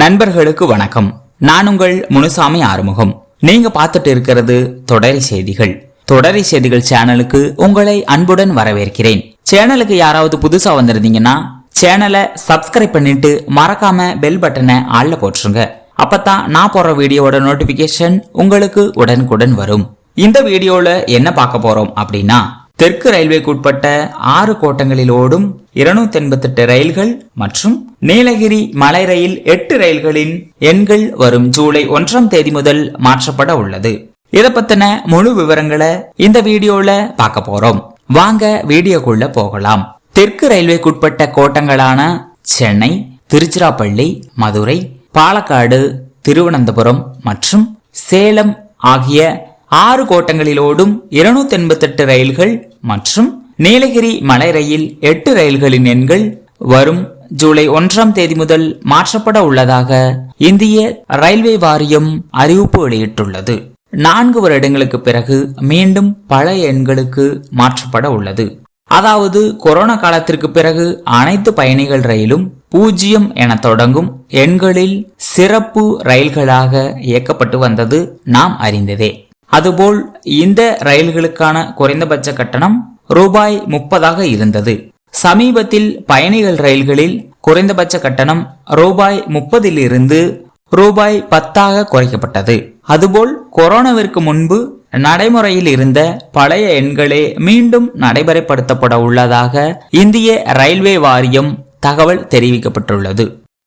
நண்பர்களுக்கு வணக்கம். நான் உங்கள் முனுசாமி ஆறுமுகம். நீங்க பார்த்துட்டு இருக்கிறது தொடரி செய்திகள். தொடரி செய்திகள் சேனலுக்கு உங்களை அன்புடன் வரவேற்கிறேன். சேனலுக்கு யாராவது புதுசா வந்திருந்தீங்கன்னா சேனலை சப்ஸ்கிரைப் பண்ணிட்டு மறக்காம பெல் பட்டனை ஆள்ல போட்டுருங்க. அப்பதான் நான் போடுற வீடியோவோட நோட்டிபிகேஷன் உங்களுக்கு உடனுக்குடன் வரும். இந்த வீடியோல என்ன பார்க்க போறோம் அப்படின்னா தெற்கு ரயில்வேக்கு உட்பட்ட ஆறு கோட்டங்களில் ஓடும் இருநூத்தி எண்பத்தெட்டு ரயில்கள் மற்றும் நீலகிரி மலை ரயில் எட்டு ரயில்களின் எண்கள் வரும் ஜூலை ஒன்றாம் தேதி முதல் மாற்றப்பட உள்ளது. இத பத்தின முழு விவரங்களை இந்த வீடியோல பார்க்க போறோம். வாங்க வீடியோக்குள்ள போகலாம். தெற்கு ரயில்வேக்கு உட்பட்ட கோட்டங்களான சென்னை திருச்சிராப்பள்ளி மதுரை பாலக்காடு திருவனந்தபுரம் மற்றும் சேலம் ஆகிய ஆறு கோட்டங்களில் ஓடும் இருநூத்தி எண்பத்தெட்டு ரயில்கள் மற்றும் நீலகிரி மலை ரயில் எட்டு ரயில்களின் எண்கள் வரும் ஜூலை ஒன்றாம் தேதி முதல் மாற்றப்பட உள்ளதாக இந்திய ரயில்வே வாரியம் அறிவிப்பு வெளியிட்டுள்ளது. நான்கு வருடங்களுக்கு பிறகு மீண்டும் பழைய எண்களுக்கு மாற்றப்பட உள்ளது. அதாவது கொரோனா காலத்திற்கு பிறகு அனைத்து பயணிகள் ரயிலும் பூஜ்ஜியம் என தொடங்கும் எண்களில் சிறப்பு ரயில்களாக இயக்கப்பட்டு வந்தது நாம் அறிந்ததே. அதுபோல் இந்த ரயில்களுக்கான குறைந்தபட்ச கட்டணம் ரூபாய் முப்பதாக இருந்தது. சமீபத்தில் பயணிகள் ரயில்களில் குறைந்தபட்ச கட்டணம் ரூபாய் முப்பதிலிருந்து ரூபாய் பத்தாக குறைக்கப்பட்டது. அதுபோல் கொரோனாவிற்கு முன்பு நடைமுறையில் இருந்த பழைய எண்களே மீண்டும் நடைமுறைப்படுத்தப்பட உள்ளதாக இந்திய ரயில்வே வாரியம் தகவல் தெரிவிக்கப்பட்டுள்ளது.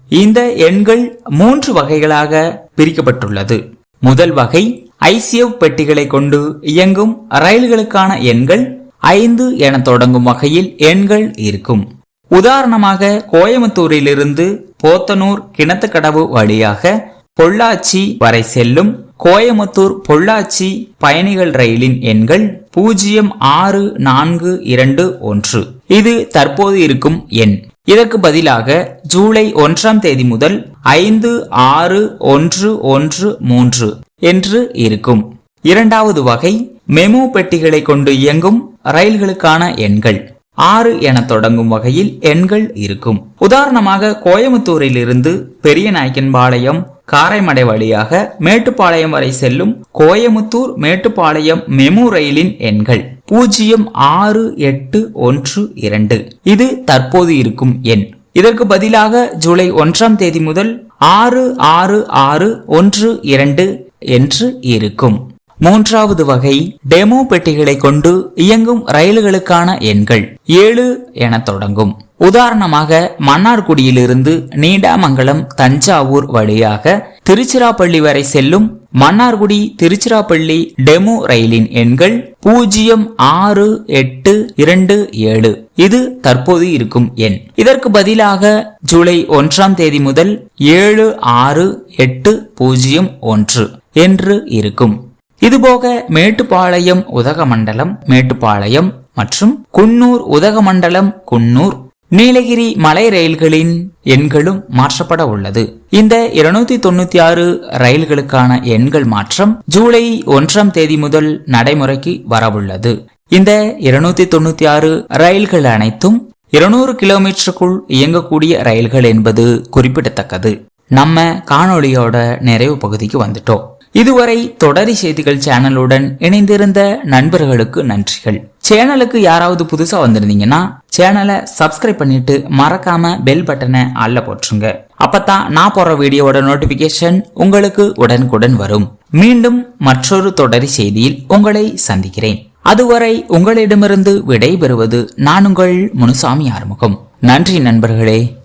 இந்த எண்கள் மூன்று வகைகளாக பிரிக்கப்பட்டுள்ளது. முதல் வகை ஐசிஎஃப் பெட்டிகளை கொண்டு இயங்கும் ரயில்களுக்கான எண்கள் ஐந்து என தொடங்கும் வகையில் எண்கள் இருக்கும். உதாரணமாக கோயம்புத்தூரிலிருந்து போத்தனூர் கிணத்துக்கடவு வழியாக பொள்ளாச்சி வரை செல்லும் கோயமுத்தூர் பொள்ளாச்சி பயணிகள் ரயிலின் எண்கள் பூஜ்ஜியம் ஆறு நான்கு இரண்டு ஒன்று. இது தற்போது இருக்கும் எண். இதற்கு பதிலாக ஜூலை ஒன்றாம் தேதி முதல் ஐந்து ஆறு ஒன்று ஒன்று மூன்று என்று இருக்கும். இரண்டாவது வகை மெமு பெட்டிகளை கொண்டு இயங்கும் ரயில்களுக்கான எண்கள். ஆறு என தொடங்கும் வகையில் எண்கள் இருக்கும். உதாரணமாக கோயம்புத்தூரில் இருந்து பெரிய நாயக்கன்பாளையம் காரைமடை வழியாக மேட்டுப்பாளையம் வரை செல்லும் கோயமுத்தூர் மேட்டுப்பாளையம் மெமு ரயிலின் எண்கள். பூஜ்ஜியம் ஆறு எட்டு ஒன்று இரண்டு. இது தற்போது இருக்கும் எண். இதற்கு பதிலாக ஜூலை ஒன்றாம் தேதி முதல் ஆறு ஆறு ஆறு ஒன்று இரண்டு என்று இருக்கும். மூன்றாவது வகை டெமோ பெட்டிகளை கொண்டு இயங்கும் ரயில்களுக்கான எண்கள் ஏழு என தொடங்கும். உதாரணமாக மன்னார்குடியிலிருந்து நீடாமங்கலம் தஞ்சாவூர் வழியாக திருச்சிராப்பள்ளி வரை செல்லும் மன்னார்குடி திருச்சிராப்பள்ளி டெமோ ரயிலின் எண்கள் பூஜ்ஜியம் ஆறு எட்டு இரண்டு ஏழு. இது தற்போது இருக்கும் எண். இதற்கு பதிலாக ஜூலை ஒன்றாம் தேதி முதல் ஏழு ஆறு எட்டு பூஜ்ஜியம் ஒன்று. என்று இருக்கும். இதுபோக மேட்டுப்பாளையம் உதகமண்டலம் மேட்டுப்பாளையம் மற்றும் குன்னூர் உதகமண்டலம் குன்னூர் நீலகிரி மலை ரயில்களின் எண்களும் மாற்றப்பட உள்ளது. இந்த இருநூத்தி தொண்ணூத்தி ஆறு ரயில்களுக்கான எண்கள் மாற்றம் ஜூலை ஒன்றாம் தேதி முதல் நடைமுறைக்கு வரவுள்ளது. இந்த இருநூத்தி தொண்ணூத்தி ஆறு ரயில்கள் அனைத்தும் இருநூறு கிலோமீட்டருக்குள் இயங்கக்கூடிய ரயில்கள் என்பது குறிப்பிடத்தக்கது. நம்ம காணொளியோட நிறைவு பகுதிக்கு வந்துட்டோம். இதுவரை தொடரி செய்திகள் சேனலுடன் இணைந்திருந்த நண்பர்களுக்கு நன்றிகள். சேனலுக்கு யாராவது புதுசா வந்திருந்தீங்கன்னா சேனலை சப்ஸ்கிரைப் பண்ணிட்டு மறக்காம பெல் பட்டனை அள்ள போட்டுருங்க. அப்பதான் நான் போடுற வீடியோவோட நோட்டிபிகேஷன் உங்களுக்கு உடனுக்குடன் வரும். மீண்டும் மற்றொரு தொடரி செய்தியில் உங்களை சந்திக்கிறேன். அதுவரை உங்களிடமிருந்து விடை பெறுவது நான் உங்கள் முனுசாமி ஆறுமுகம். நன்றி நண்பர்களே.